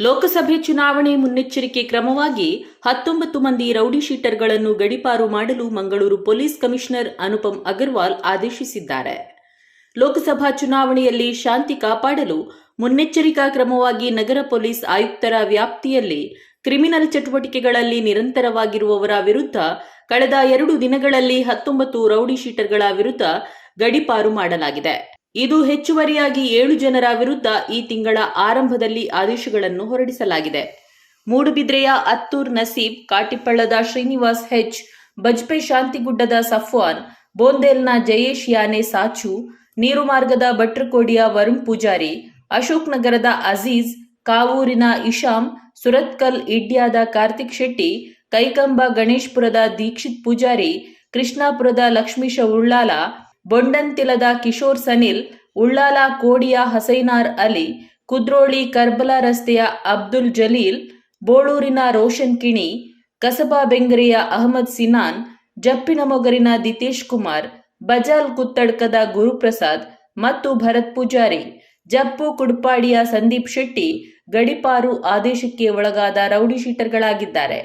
ಲೋಕಸಭೆ ಚುನಾವಣೆ ಮುನ್ನೆಚ್ಚರಿಕೆ ಕ್ರಮವಾಗಿ ಹತ್ತೊಂಬತ್ತು ಮಂದಿ ರೌಡಿ ಶೀಟರ್ಗಳನ್ನು ಗಡಿಪಾರು ಮಾಡಲು ಮಂಗಳೂರು ಪೊಲೀಸ್ ಕಮಿಷನರ್ ಅನುಪಮ್ ಅಗರ್ವಾಲ್ ಆದೇಶಿಸಿದ್ದಾರೆ. ಲೋಕಸಭಾ ಚುನಾವಣೆಯಲ್ಲಿ ಶಾಂತಿ ಕಾಪಾಡಲು ಮುನ್ನೆಚ್ಚರಿಕಾ ಕ್ರಮವಾಗಿ ನಗರ ಪೊಲೀಸ್ ಆಯುಕ್ತರ ವ್ಯಾಪ್ತಿಯಲ್ಲಿ ಕ್ರಿಮಿನಲ್ ಚಟುವಟಿಕೆಗಳಲ್ಲಿ ನಿರಂತರವಾಗಿರುವವರ ವಿರುದ್ಧ ಕಳೆದ ಎರಡು ದಿನಗಳಲ್ಲಿ ಹತ್ತೊಂಬತ್ತು ರೌಡಿ ಶೀಟರ್ಗಳ ವಿರುದ್ಧ ಗಡಿಪಾರು ಮಾಡಲಾಗಿದೆ. ಇದು ಹೆಚ್ಚುವರಿಯಾಗಿ ಏಳು ಜನರ ವಿರುದ್ಧ ಈ ತಿಂಗಳ ಆರಂಭದಲ್ಲಿ ಆದೇಶಗಳನ್ನು ಹೊರಡಿಸಲಾಗಿದೆ. ಮೂಡುಬಿದ್ರೆಯ ಅತ್ತೂರ್ ನಸೀಬ್ ಕಾಟಿಪಳ್ಳದ ಶ್ರೀನಿವಾಸ್ ಹೆಚ್, ಬಜ್ಪೆ ಶಾಂತಿಗುಡ್ಡದ ಸಫ್ವಾನ್, ಬೋಂದೇಲ್ನ ಜಯೇಶ್ ಯಾನೆ ಸಾಚು, ನೀರುಮಾರ್ಗದ ಭಟ್ರಕೋಡಿಯ ವರುಣ್ ಪೂಜಾರಿ, ಅಶೋಕ್ ನಗರದ ಅಜೀಜ್, ಕಾವೂರಿನ ಇಶಾಮ್ ಸುರತ್ಕಲ್ ಇಡ್ಯಾದ ಕಾರ್ತಿಕ್ ಶೆಟ್ಟಿ, ಕೈಕಂಬ ಗಣೇಶ್ಪುರದ ದೀಕ್ಷಿತ್ ಪೂಜಾರಿ, ಕೃಷ್ಣಾಪುರದ ಲಕ್ಷ್ಮೀಶ ಉಳ್ಳಾಲ ಬೊಂಡಂತಿಲದ ಕಿಶೋರ್ ಸನಿಲ್, ಉಳ್ಳಾಲ ಕೋಡಿಯ ಹಸೈನಾರ್ ಅಲಿ, ಕುದ್ರೋಳಿ ಕರ್ಬಲಾ ರಸ್ತೆಯ ಅಬ್ದುಲ್ ಜಲೀಲ್, ಬೋಳೂರಿನ ರೋಷನ್ ಕಿಣಿ, ಕಸಬಾ ಬೆಂಗರೆಯ ಅಹಮದ್ ಸಿನಾನ್, ಜಪ್ಪಿನ ಮೊಗರಿನ ದಿತೇಶ್ ಕುಮಾರ್, ಬಜಾಲ್ ಕುತ್ತಡ್ಕದ ಗುರುಪ್ರಸಾದ್ ಮತ್ತು ಭರತ್ ಪೂಜಾರಿ, ಜಪ್ಪು ಕುಡ್ಪಾಡಿಯ ಸಂದೀಪ್ ಶೆಟ್ಟಿ, ಗಡಿಪಾರು ಆದೇಶಕ್ಕೆ ಒಳಗಾದ ರೌಡಿ ಶೀಟರ್ಗಳಾಗಿದ್ದಾರೆ.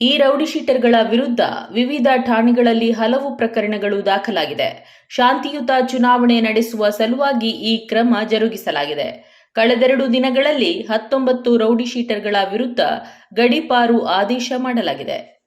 ಈ ರೌಡಿ ಶೀಟರ್ಗಳ ವಿರುದ್ಧ ವಿವಿಧ ಠಾಣೆಗಳಲ್ಲಿ ಹಲವು ಪ್ರಕರಣಗಳು ದಾಖಲಾಗಿದೆ. ಶಾಂತಿಯುತ ಚುನಾವಣೆ ನಡೆಸುವ ಸಲುವಾಗಿ ಈ ಕ್ರಮ ಜರುಗಿಸಲಾಗಿದೆ. ಕಳೆದೆರಡು ದಿನಗಳಲ್ಲಿ ಹತ್ತೊಂಬತ್ತು ರೌಡಿ ಶೀಟರ್ಗಳ ವಿರುದ್ಧ ಗಡೀಪಾರು ಆದೇಶ ಮಾಡಲಾಗಿದೆ.